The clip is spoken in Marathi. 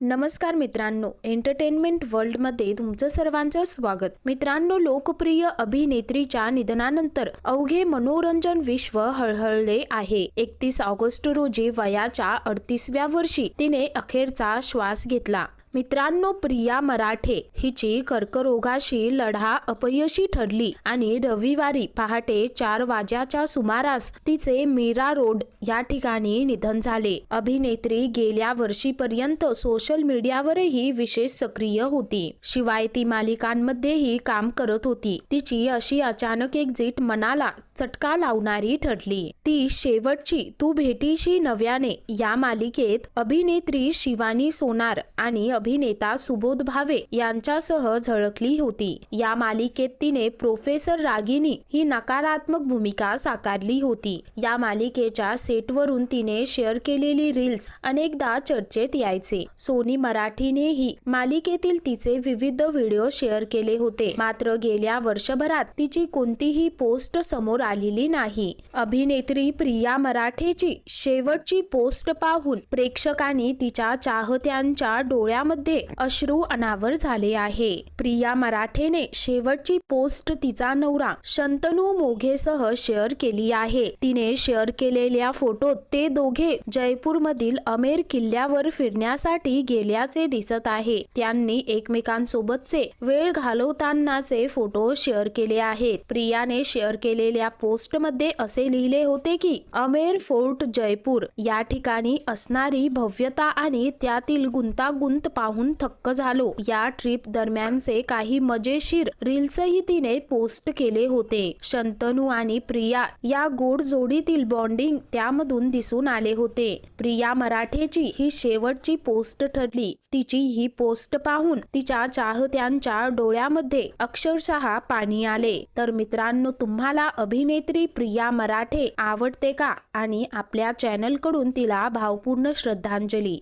नमस्कार मित्रांनो एंटरटेनमेंट वर्ल्डमध्ये तुमचं सर्वांचं स्वागत. मित्रांनो लोकप्रिय अभिनेत्रीच्या निधनानंतर अवघे मनोरंजन विश्व हळहळले आहे. एकतीस ऑगस्ट रोजी वयाच्या अडतीसव्या वर्षी तिने अखेरचा श्वास घेतला. मित्रांनो प्रिया मराठे हिची कर्करोगाशी लढा अपयशी ठरली आणि रविवारी पहाटे चार वाज्याच्या सुमारास तिचे मीरा रोड या ठिकाणी निधन झाले. अभिनेत्री गेल्या वर्षीपर्यंत सोशल मीडियावरही विशेष सक्रिय होती. शिवाय ती मालिकांमध्येही काम करत होती. तिची अशी अचानक एक्झिट मनाला चटका लावणारी ठरली. ती शेवटची तू भेटीशी नव्याने या मालिकेत अभिनेत्री शिवानी सोनार आणि अभिनेता सुबोध भावे यांच्यासह झळकली होती. या मालिकेत तिने प्रोफेसर रागिनी ही नकारात्मक भूमिका साकारली होती. या मालिकेच्या सेटवरून तिने शेअर केलेली रील्स अनेकदा चर्चेत यायचे. सोनी मराठीनेही मालिकेतील तिचे विविध व्हिडिओ शेअर केले होते. मात्र गेल्या वर्षभरात तिची कोणतीही पोस्ट समोर आलेली नाही. अभिनेत्री प्रिया मराठेची शेवटची पोस्ट पाहून प्रेक्षकांनी तिच्या चाहत्यांच्या डोळ्या मध्ये अश्रू अनावर झाले आहे. प्रिया मराठेने शेवटची पोस्ट तिचा नवरा शंतनू मोघेसह शेअर केली आहे. तिने शेअर केलेल्या फोटोत ते दोघे जयपूर मधील अमेर किल्ल्यावर फिरण्यासाठी गेल्याचे दिसत आहे. त्यांनी एकमेकांसोबतचे वेळ घालवतानाचे फोटो शेअर केले आहेत. प्रियाने शेअर केलेल्या पोस्टमध्ये असे लिहिले होते की अमेर फोर्ट जयपूर या ठिकाणी असणारी भव्यता आणि त्यातील गुंतागुंत पाहून थक्क झालो. या ट्रिप दरम्यानचे काही मजेशीर रील्सही तिने पोस्ट केले होते. शंतनू आणि प्रिया या गोड जोडीतील बॉन्डिंग त्यामधून दिसून आले होते. प्रिया मराठेची ही शेवटची पोस्ट ठरली. तिची ही पोस्ट पाहून तिच्या चाहत्यांच्या डोळ्यामध्ये अक्षरशः पाणी आले. तर मित्रांनो तुम्हाला अभिनेत्री प्रिया मराठे आवडते का? आणि आपल्या चॅनलकडून तिला भावपूर्ण श्रद्धांजली.